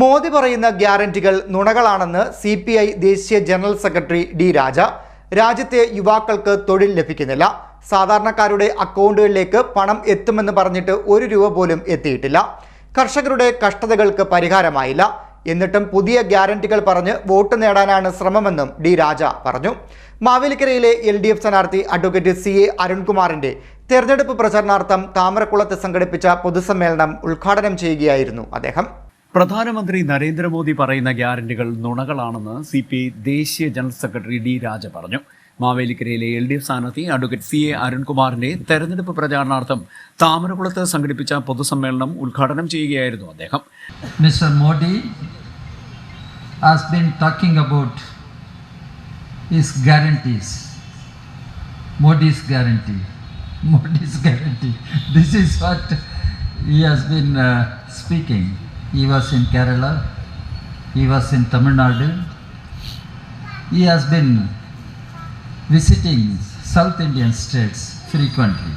മോദി പറയുന്ന ഗ്യാരണ്ടികൾ നുണകളാണെന്ന് സി പി ഐ ദേശീയ ജനറൽ സെക്രട്ടറി ഡി രാജ. രാജ്യത്തെ യുവാക്കൾക്ക് തൊഴിൽ ലഭിക്കുന്നില്ല. സാധാരണക്കാരുടെ അക്കൗണ്ടുകളിലേക്ക് പണം എത്തുമെന്ന് പറഞ്ഞിട്ട് ഒരു രൂപ പോലും എത്തിയിട്ടില്ല. കർഷകരുടെ കഷ്ടതകൾക്ക് പരിഹാരമായില്ല. എന്നിട്ടും പുതിയ ഗ്യാരണ്ടികൾ പറഞ്ഞ് വോട്ട് നേടാനാണ് ശ്രമമെന്നും ഡി രാജ പറഞ്ഞു. മാവേലിക്കരയിലെ എൽ ഡി എഫ് സ്ഥാനാർത്ഥി അഡ്വക്കേറ്റ് സി എ അരുൺകുമാറിന്റെ തെരഞ്ഞെടുപ്പ് പ്രചരണാർത്ഥം താമരക്കുളത്ത് സംഘടിപ്പിച്ച പൊതുസമ്മേളനം ഉദ്ഘാടനം ചെയ്യുകയായിരുന്നു അദ്ദേഹം. പ്രധാനമന്ത്രി നരേന്ദ്രമോദി പറയുന്ന ഗ്യാരണ്ടികൾ നുണകളാണെന്ന് സി പി ഐ ദേശീയ ജനറൽ സെക്രട്ടറി ഡി രാജ പറഞ്ഞു മാവേലിക്കരയിലെ എൽ ഡി എഫ് സ്ഥാനാർത്ഥി അഡ്വക്കേറ്റ് സി എ അരുൺകുമാറിന്റെ തെരഞ്ഞെടുപ്പ് പ്രചാരണാർത്ഥം താമരകുളത്ത് സംഘടിപ്പിച്ച പൊതുസമ്മേളനം ഉദ്ഘാടനം ചെയ്യുകയായിരുന്നു അദ്ദേഹം mister Modi has been talking about his guarantees. Modi's guarantee. Modi's guarantee. This is what he has been uh. He was in Kerala, he was in Tamil Nadu. He has been visiting South Indian states frequently.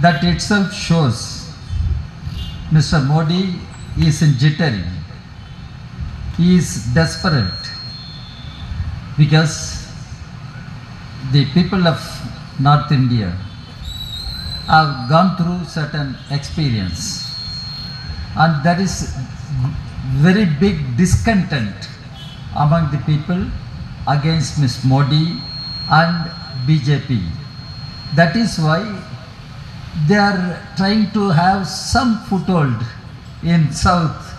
That itself shows Mr. Modi is in jittery. He is desperate because the people of North India have gone through certain experience and there is very big discontent among the people against Ms. Modi and BJP. That is why they are trying to have some foothold in south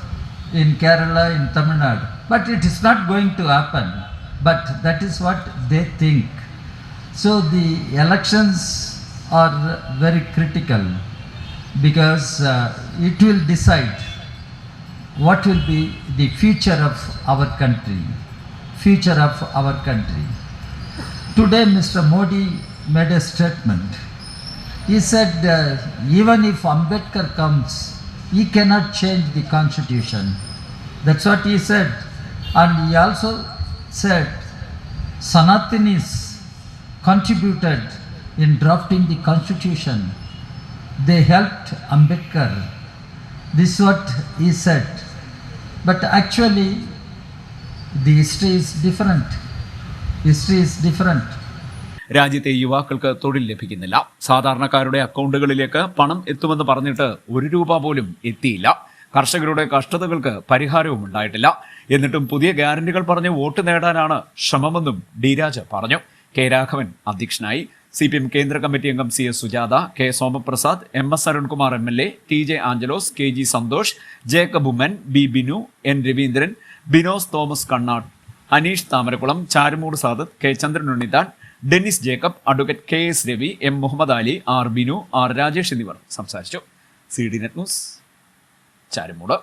in kerala in tamil nadu but it is not going to happen but that is what they think so the elections are very critical because uh, it will decide what will be the future of our country future of our country today mr modi made a statement he said, uh, even if Ambedkar comes, he cannot change the constitution. That's what he said. And he also said, Sanatanis contributed in drafting the constitution. They helped Ambedkar. This is what he said. But actually, the history is different. History is different. രാജ്യത്തെ യുവാക്കൾക്ക് തൊഴിൽ ലഭിക്കുന്നില്ല സാധാരണക്കാരുടെ അക്കൗണ്ടുകളിലേക്ക് പണം എത്തുമെന്ന് പറഞ്ഞിട്ട് ഒരു രൂപ പോലും എത്തിയില്ല കർഷകരുടെ കഷ്ടതകൾക്ക് പരിഹാരവും ഉണ്ടായിട്ടില്ല എന്നിട്ടും പുതിയ ഗ്യാരണ്ടികൾ പറഞ്ഞ് വോട്ട് നേടാനാണ് ശ്രമമെന്നും ഡി പറഞ്ഞു കെ രാഘവൻ അധ്യക്ഷനായി. സി പി എം കേന്ദ്ര കമ്മിറ്റി അംഗം C S Sujatha K Somaprasad M S Arunkumar M L A T J Angelos K G Santhosh Jacob Oommen B Binu N Raveendran Binos Thomas Kannad Aneesh Thamarakkulam Charumoodu Sadath K Chandran Unnithan Dennis Jacob advocate K S Ravi M Muhammad Ali R Binu R Rajesh എന്നിവർ സംസാരിച്ചു. C D net news Charumoodu.